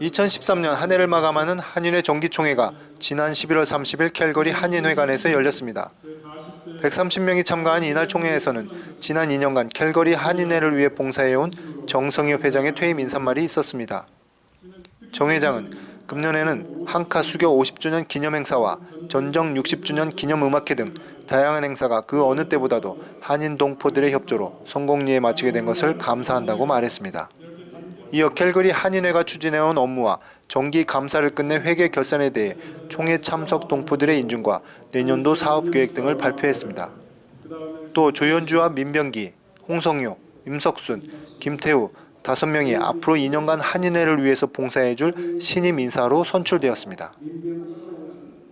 2013년 한 해를 마감하는 한인회 정기총회가 지난 11월 30일 캘거리 한인회관에서 열렸습니다. 130명이 참가한 이날 총회에서는 지난 2년간 캘거리 한인회를 위해 봉사해온 정성엽 회장의 퇴임 인사말이 있었습니다. 정 회장은 금년에는 한카 수교 50주년 기념 행사와 전정 60주년 기념 음악회 등 다양한 행사가 그 어느 때보다도 한인 동포들의 협조로 성공리에 마치게 된 것을 감사한다고 말했습니다. 이어 캘거리 한인회가 추진해온 업무와 정기 감사를 끝내 회계 결산에 대해 총회 참석 동포들의 인준과 내년도 사업 계획 등을 발표했습니다. 또 조현주와 민병기, 홍성효, 임석순, 김태우 다섯 명이 앞으로 2년간 한인회를 위해서 봉사해줄 신임 인사로 선출되었습니다.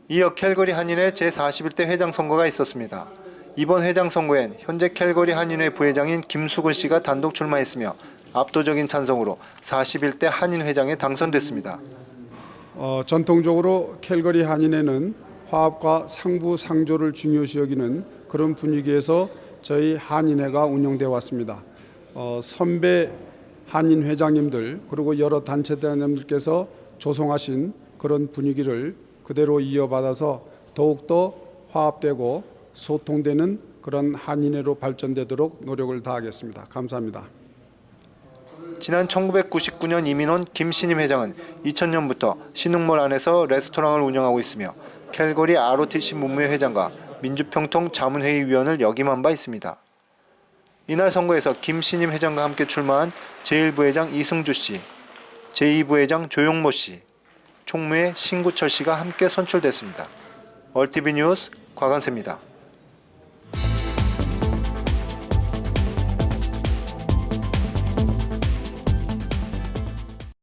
이어 캘거리 한인회 제41대 회장 선거가 있었습니다. 이번 회장 선거엔 현재 캘거리 한인회 부회장인 김수근 씨가 단독 출마했으며 압도적인 찬성으로 41대 한인 회장에 당선됐습니다. 어, 전통적으로 캘거리 한인회는 화합과 상부 상조를 중요시 여기는 그런 분위기에서 저희 한인회가 운영되어 왔습니다. 어, 선배 한인 회장님들 그리고 여러 단체 대장님들께서 조성하신 그런 분위기를 그대로 이어받아서 더욱더 화합되고 소통되는 그런 한인회로 발전되도록 노력을 다하겠습니다. 감사합니다. 지난 1999년 이민원 김신임 회장은 2000년부터 신흥몰 안에서 레스토랑을 운영하고 있으며 캘거리 ROTC 문무회 회장과 민주평통 자문회의 위원을 역임한 바 있습니다. 이날 선거에서 김신임 회장과 함께 출마한 제1부회장 이승주 씨, 제2부회장 조용모 씨, 총무회 신구철 씨가 함께 선출됐습니다. 얼티비 뉴스 곽한세입니다.